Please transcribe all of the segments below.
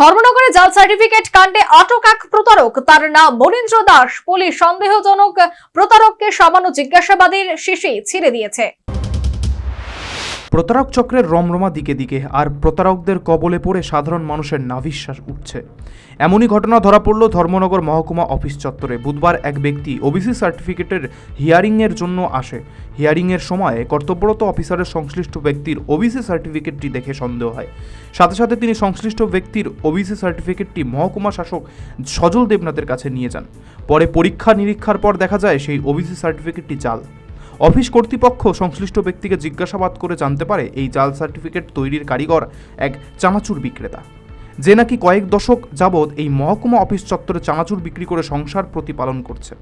ধর্মনগরে জাল সার্টিফিকেট কাণ্ডে আটক এক প্রতারক। তার নাম মনীন্দ্র দাস। পুলিশ সন্দেহজনক প্রতারককে সামান্য জিজ্ঞাসাবাদের শেষে ছেড়ে দিয়েছে। প্রতারক চক্রের রমরমা দিকে দিকে, আর প্রতারকদের কবলে পড়ে সাধারণ মানুষের নাভিশ্বাস উঠছে। এমনই ঘটনা ধরা পড়ল ধর্মনগর মহকুমা অফিস চত্বরে। বুধবার এক ব্যক্তি ওবিসি সার্টিফিকেটের হিয়ারিংয়ের জন্য আসে। হিয়ারিংয়ের সময় কর্তব্যরত অফিসারের সংশ্লিষ্ট ব্যক্তির ওবিসি সার্টিফিকেটটি দেখে সন্দেহ হয়। সাথে সাথে তিনি সংশ্লিষ্ট ব্যক্তির ওবিসি সার্টিফিকেটটি মহকুমা শাসক সজল দেবনাথের কাছে নিয়ে যান। পরে পরীক্ষা নিরীক্ষার পর দেখা যায় সেই ওবিসি সার্টিফিকেটটি জাল। অফিস কর্তৃপক্ষ সংশ্লিষ্ট ব্যক্তিকে জিজ্ঞাসাবাদ করে জানতে পারে এই জাল সার্টিফিকেট তৈরির কারিগর এক চানাচুর বিক্রেতা। যে নাকি কয়েক দশক যাবৎ এই মহকুমা অফিস চত্বরে চানাচুর বিক্রি করে সংসার প্রতিপালন করছে।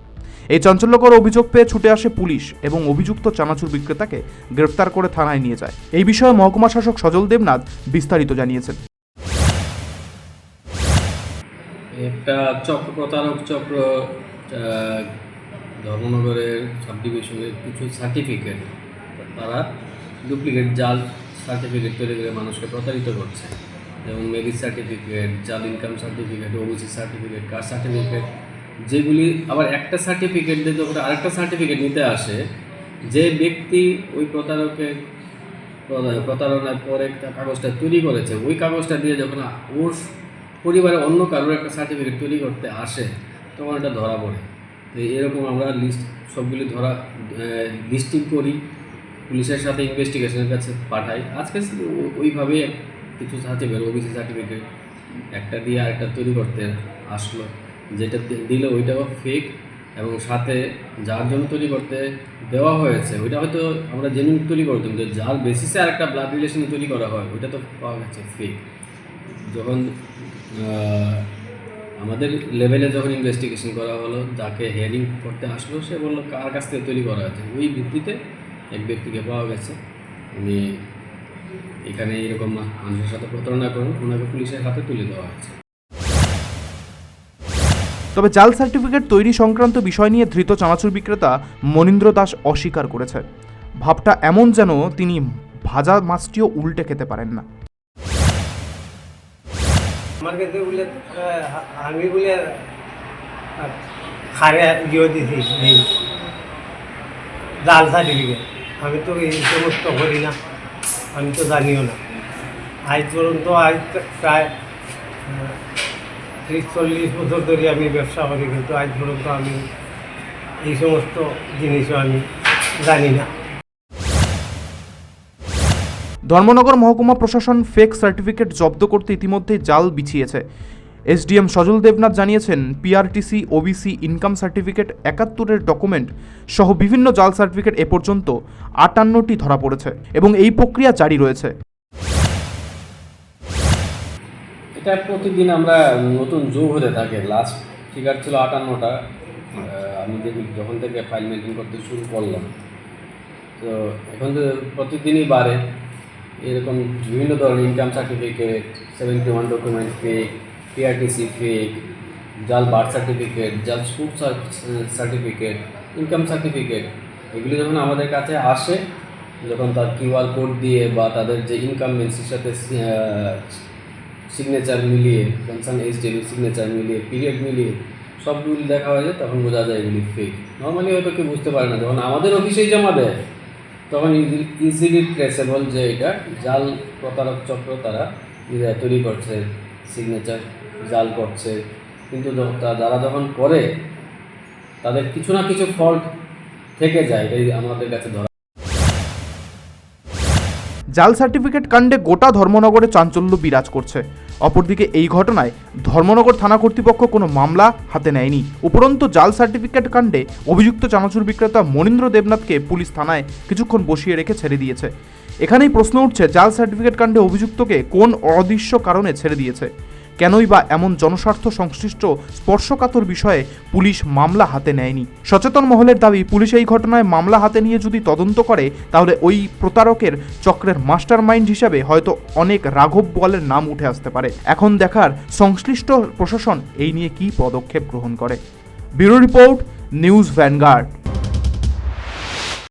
এই চাঞ্চল্যকর অভিযোগ পেয়ে ছুটে আসে পুলিশ এবং অভিযুক্ত চানাচুর বিক্রেতাকে গ্রেফতার করে থানায় নিয়ে যায়। এই বিষয়ে মহকুমা শাসক সজল দেবনাথ বিস্তারিত জানিয়েছেন। একটা চক্র, প্রতারক চক্র ধর্মনগরের সাব ডিভিশনের কিছু সার্টিফিকেট তারা ডুপ্লিকেট জাল সার্টিফিকেট তৈরি করে মানুষকে প্রতারিত করছে। যেমন মেরিট সার্টিফিকেট জাল income certificate OBC certificate caste certificate যেগুলি আবার একটা সার্টিফিকেট দিয়ে যখন আরেকটা সার্টিফিকেট নিতে আসে, যে ব্যক্তি ওই প্রতারকের প্রতারণার পরে কাগজটা তৈরি করেছে, ওই কাগজটা দিয়ে যখন ওর পরিবারে অন্য কারোর একটা সার্টিফিকেট তৈরি করতে আসে, তখন এটা ধরা পড়ে। এরকম আমরা লিস্ট সবগুলি ধরা লিস্টিং করি, পুলিশের সাথে ইনভেস্টিগেশনের কাছে পাঠাই। আজকে ও- ওইভাবেই এক- কিছু সার্টিফিকেট ওবিসি সার্টিফিকেট একটা দিয়ে আরেকটা তৈরি করতে আসলো। যেটা দিল ওইটাও ফেক এবং সাথে যার জন্য তৈরি করতে দেওয়া হয়েছে, ওইটা হয়তো আমরা জেনুইন তৈরি করতাম যে যার বেসিসে আরেকটা ব্লাড রিলেশনে তৈরি করা হয়, ওইটা তো পাওয়া গেছে ফেক যখন আমাদের লেভেলে যখন ইনভেস্টিগেশন করা হলো যাকে হিয়ারিং করতে আসলো, সে বলল, কার কাছ থেকে তৈরি করা হয়েছে? ওই ভিত্তিতে এক ব্যক্তিকে পাওয়া গেছে। উনি এখানে এরকম মানুষের সাথে প্রতারণা করেন, ওনাকে পুলিশের হাতে তুলে দেওয়া হয়েছে। তবে জাল সার্টিফিকেট তৈরি সংক্রান্ত বিষয় নিয়ে ধৃত চানাচুর বিক্রেতা মনীন্দ্র দাস অস্বীকার করেছে। ভাবটা এমন যেন তিনি ভাজা মাছটিও উল্টে খেতে পারেন না। আমার কাছে বলে আমি বলে খারে ইয়ে দিছি জাল সার্টিফিকেট আমি তো এই সমস্ত করি না, আমি তো জানিও না। আজ পর্যন্ত, আজ প্রায় ত্রিশ, চল্লিশ বছর ধরে আমি ব্যবসা করি, কিন্তু আজ পর্যন্ত আমি এই সমস্ত জিনিসও আমি জানি না। ধর্মনগর মহকুমা প্রশাসন ফেক সার্টিফিকেট জব্দ করতে ইতিমধ্যেই জাল বিছিয়েছে। এসডিএম সজল দেবনাথ জানিয়েছেন পিআরটিসি ওবিসি ইনকাম সার্টিফিকেট একাত্তরের ডকুমেন্ট সহ বিভিন্ন জাল সার্টিফিকেট এ পর্যন্ত আটান্নটি ধরা পড়েছে এবং এই প্রক্রিয়া জারি রয়েছে। এটা প্রতিদিন আমরা নতুন যোগ হতে থাকে। লাস্ট ফিগার ছিল আটান্নটা। আমি যখন থেকে ফাইল মেনটেন করতে শুরু করলাম, তো এখন তো প্রতিদিনই বাড়ে। এরকম বিভিন্ন ধরনের income certificate seventy one document fake PRTC fake জাল বার্থ সার্টিফিকেট জাল স্কুল সার্টিফিকেট ইনকাম সার্টিফিকেট এগুলি যখন আমাদের কাছে আসে, যখন তার কিউআর কোড দিয়ে বা তাদের যে ইনকাম মেন্সির সাথে সিগনেচার মিলিয়ে কনসার্ন এইচডিবি সিগনেচার মিলিয়ে পিরিয়ড মিলিয়ে সবগুলি দেখা হয়ে যায়, তখন বোঝা যায় এগুলি ফেক নর্মালি হয়তো কেউ বুঝতে পারে না, যখন আমাদের অফিসেই জমা দেয় তখন ইজিলি ট্রেসেবল যে এটা, জাল প্রতারক চক্র তারা তৈরি করছে সিগনেচার জাল করছে। কিন্তু যারা যখন করে, তাদের কিছু না কিছু ফল্ট থেকে যায়, এটাই আমাদের কাছে ধরা। জাল সার্টিফিকেট কাণ্ডে গোটা ধর্মনগরে চাঞ্চল্য বিরাজ করছে। অপরদিকে এই ঘটনায় ধর্মনগর থানা কর্তৃপক্ষ কোনো মামলা হাতে নেয়নি। উপরন্তু জাল সার্টিফিকেট কাণ্ডে অভিযুক্ত চানাচুর বিক্রেতা মনীন্দ্র দেবনাথকে পুলিশ থানায় কিছুক্ষণ বসিয়ে রেখে ছেড়ে দিয়েছে। এখানেই প্রশ্ন উঠছে, জাল সার্টিফিকেট কাণ্ডে অভিযুক্তকে কোন অদৃশ্য কারণে ছেড়ে দিয়েছে? কেনই বা এমন জনস্বার্থ সংশ্লিষ্ট স্পর্শকাতর বিষয়ে পুলিশ মামলা হাতে নেয়নি। সচেতন মহলের দাবি, পুলিশ এই ঘটনায় মামলা হাতে নিয়ে যদি তদন্ত করে, তাহলে ওই প্রতারকের চক্রের মাস্টার মাইন্ড হিসাবে হয়তো অনেক রাঘব বলের নাম উঠে আসতে পারে। এখন দেখার সংশ্লিষ্ট প্রশাসন এই নিয়ে কী পদক্ষেপ গ্রহণ করে। Bureau report, news Vanguard.